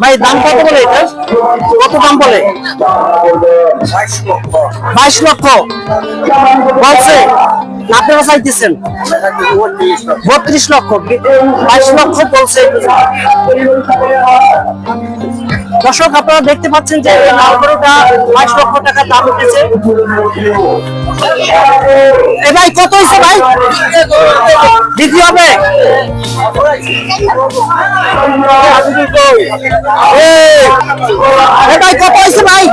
ভাই, দাম কত বলে কত দাম বলে? বাইশ লক্ষ। আপনারা চাইতেছেন বত্রিশ লক্ষ। বাইশ লক্ষ বলছে। দর্শক, আপনারা দেখতে পাচ্ছেন যে এই মালগরুটা বাইশ লক্ষ টাকা দাম উঠেছে। এ ভাই, কত হয়েছে ভাই? বিক্রি হবে। এ ভাই, কত হয়েছে ভাই?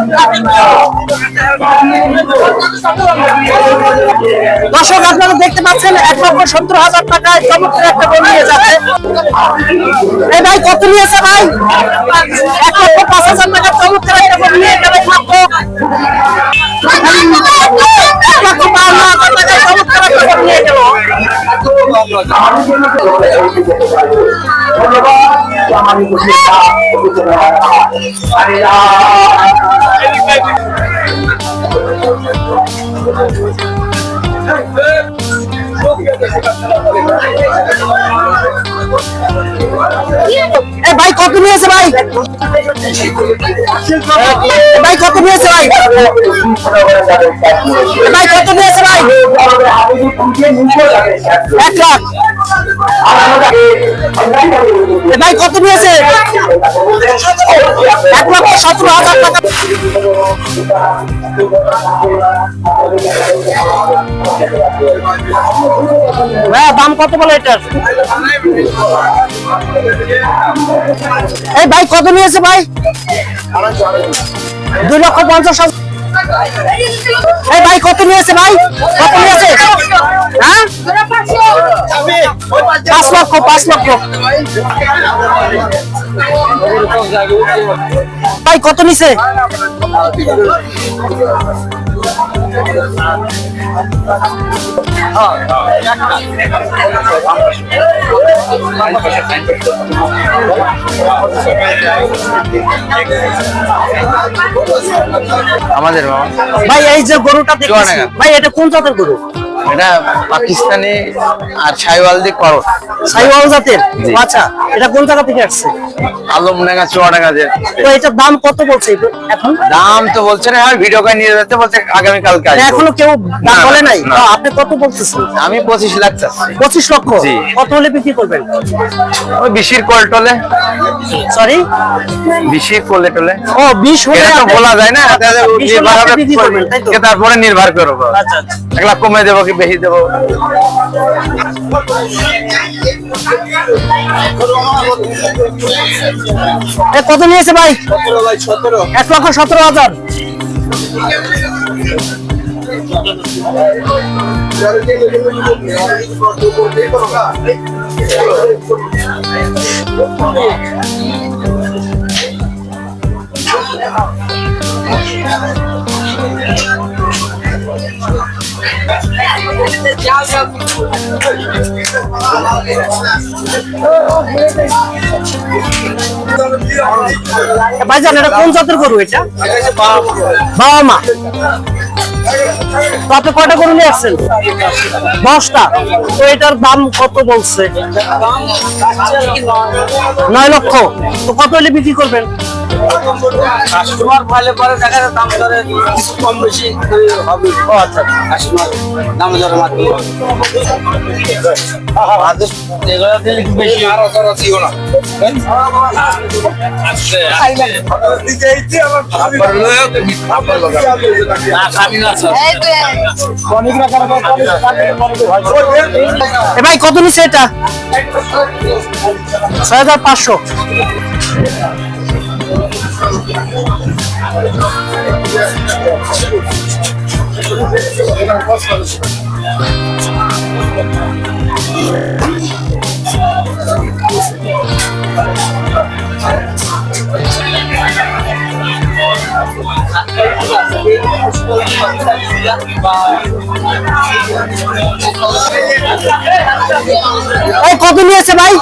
দর্শক, আপনারা দেখতে পাচ্ছেন, এক লক্ষ সত্তর হাজার টাকায় চমৎকার একটা গরু নিয়ে যাচ্ছে। এই ভাই, কত নিয়েছে ভাই? এক লক্ষ পাঁচ হাজার টাকা চমৎকার একটা গরু নিয়ে গেল নিয়ে গেল। এ ভাই, কত নিয়েছে ভাই? ভাই, কত নিয়েছে ভাই? ভাই, কত নিয়েছে ভাই? এক লাখ। ভাই, কত নিয়েছে এক লক্ষ সতেরো হাজার টাকা। হ্যাঁ দাম কত বলে এটার? এই ভাই, কত নিয়েছে ভাই? দুই লক্ষ পঞ্চাশ হাজার। এই ভাই, কত নিয়েছে ভাই? কত নিয়েছে লক্ষ পাঁচ লক্ষ ভাই কত নিছে আমাদের ভাই এই যে গরুটা চুয়াডাঙ্গা। ভাই এটা কোন জাতের গরু? এটা পাকিস্তানি আর ছাইওয়াল দিয়ে করো। সাইওয়াল জাতের? আচ্ছা এটা কোন জায়গা থেকে আসছে? আলমডাঙ্গা চুয়াডাঙ্গা যে তো এটার দাম কত বলছে এখন? দাম তো বলছে না আর ভিডিও করে নিয়ে যেতে বলছে আগামী কালকে। এখনও কেউ দাম বলে নাই। তো আপনি কত বলতেছেন? আমি পঁচিশ লাখ চাচ্ছি। পঁচিশ লক্ষ? কত হলে বিক্রি করবেন? ওই বিশির কোল টলে। সরি বিশির কোলে টলে। ও বিশ হলে এটা তো বলা যায় না তাহলে? কে তারপরে নির্ভর করব। আচ্ছা আচ্ছা। এক লাখ কমে দেবো কি বেশি দেবো। এ কত নিয়েছে ভাই? এক লক্ষ সতেরো হাজার। ভাইজান, এটা কোন জাতের গরু এটা? বাবা মা। আপনি কয়টা গরু নিয়ে আসছেন? দশটা। তো এটার দাম কত বলছে? নয় লক্ষ। তো কত হলে বিক্রি করবেন? কাস্টমার পাইলে পরে দেখা যায় দাম দরে কিছু কম বেশি হবে। ও আচ্ছা। কাস্টমার দাম দরে মাত্র আদেশ এগুলো দিলে একটু বেশি আর অতর আছিও না। ভাই। কত নিচ্ছে এটা? ছয় হাজার পাঁচশো। não কত নিয়েছে ভাই?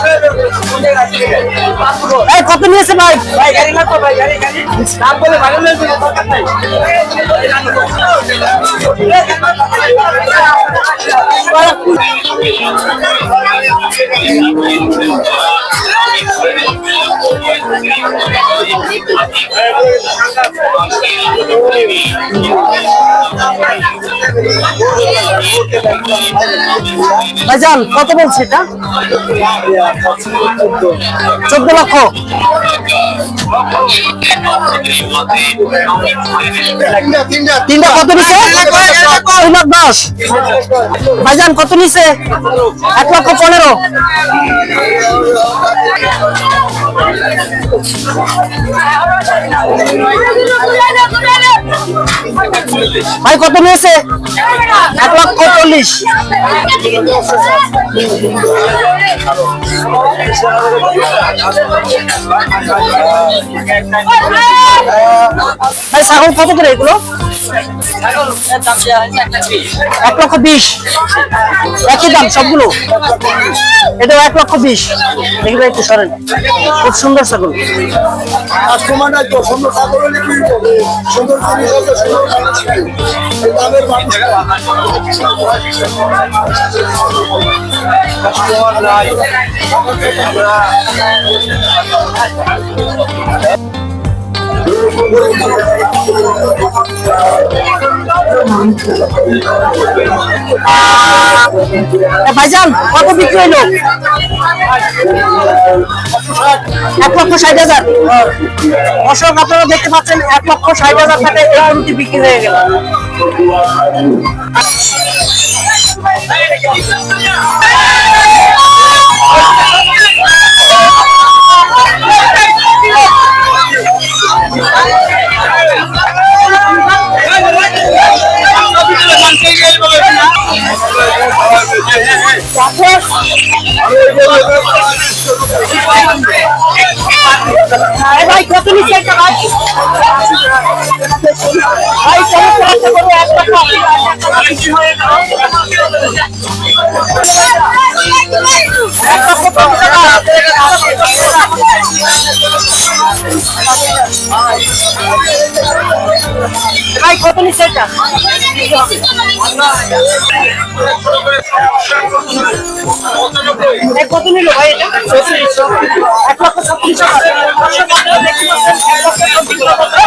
এই কত নিয়েছে ভাই? ভাই গাড়ি ভাইজান, কত বলছে এটা? চোদ্দ লক্ষ। তিনটা কত নিছে? দশ। ভাইজান, কত নিছে? এক লক্ষ পনেরো। ভাই, কত নিয়েছে? এক লক্ষ চল্লিশ। ছাগল কত করে এগুলো? এক লক্ষ বিশ। একই দাম সবগুলো? এটা এক লক্ষ বিশ। দেখবে একটু সরেন। খুব সুন্দর ছাগল। সুন্দর? সুন্দর নাই এ ভাইজান, কত বিক্রি হইল? এক লক্ষ ষাট হাজার। অশোক আপনারা দেখতে পাচ্ছেন, এক লক্ষ ষাট হাজার টাকা এই গরুটি বিক্রি হয়ে গেল। ভাই কত নিচ্ছে এটা? কত নিল ভাই এটা এক লক্ষ পাচ্ছেন, এক লক্ষ ছত্রিশ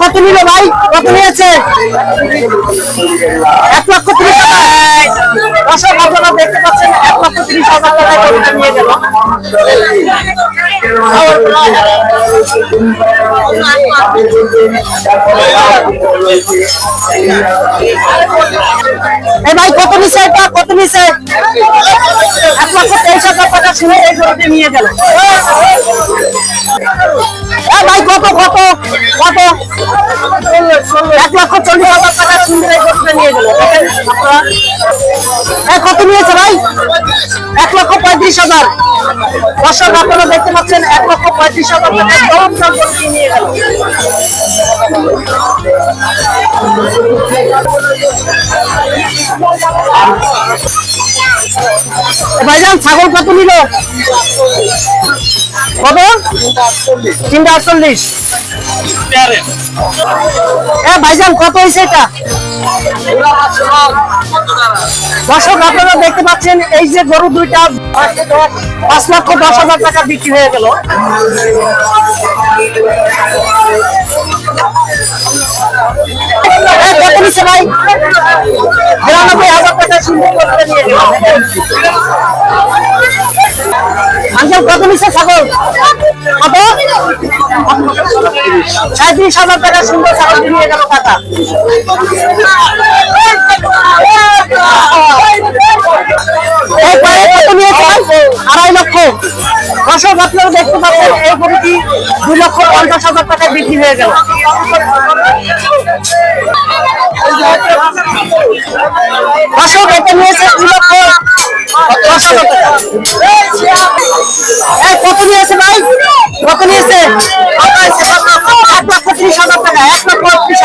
কত নিল ভাই? কত নিয়েছে? এক লক্ষ ত্রিশ হাজার। আপনারা দেখতে পাচ্ছেন, এক লক্ষ ত্রিশ হাজার টাকা গরুটা নিয়ে গেল। এই ভাই, কত নিছে এটা? কত নিছে? এক লক্ষ তেইশ হাজার টাকা শুনে এই গরুটি নিয়ে গেল ভাই কত কত কত এক লক্ষ চল্লিশ হাজার টাকা শুনে এই গরুটা নিয়ে গেল কত নিয়েছে ভাই এক লক্ষ পঁয়ত্রিশ হাজার। দর্শক, আপনারা দেখতে পাচ্ছেন এক লক্ষ পঁয়ত্রিশ হাজার ভাইজান, ছাগল কত নিল? কত? তিনটা আটচল্লিশ। এ ভাইজান, কত হয়েছে এটা? দর্শক, আপনারা দেখতে পাচ্ছেন, এই যে গরু দুইটা পাঁচ লক্ষ দশ হাজার টাকা বিক্রি হয়ে গেল। নিচ্ছে ভাই। বিরানব্বই হাজার টাকা সুন্দর করতে নিয়ে গেল টাকা টাকা আড়াই লক্ষ। দর্শক, আপনারা দেখতে পাচ্ছেন, এই গরুটি দুই লক্ষ পঞ্চাশ হাজার টাকায় বিক্রি হয়ে গেল। দর্শক, এটা নিয়েছে দুই লক্ষ কত নিয়েছে ভাই কত নিয়েছে এক লক্ষ ত্রিশ হাজার টাকা এক লক্ষ ত্রিশ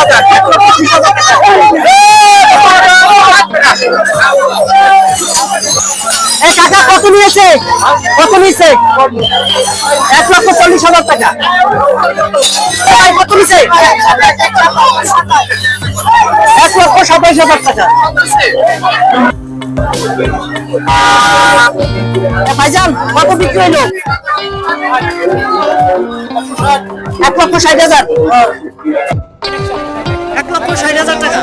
এই টাকা কত নিয়েছে কত নিয়েছে এক লক্ষ চল্লিশ হাজার টাকা। কত নিয়েছে এক লক্ষ সাতাইশ হাজার টাকা। ভাইজান কত বিক্রি হইল? এক লক্ষ ষাট হাজার। এক লক্ষ ষাট হাজার টাকা।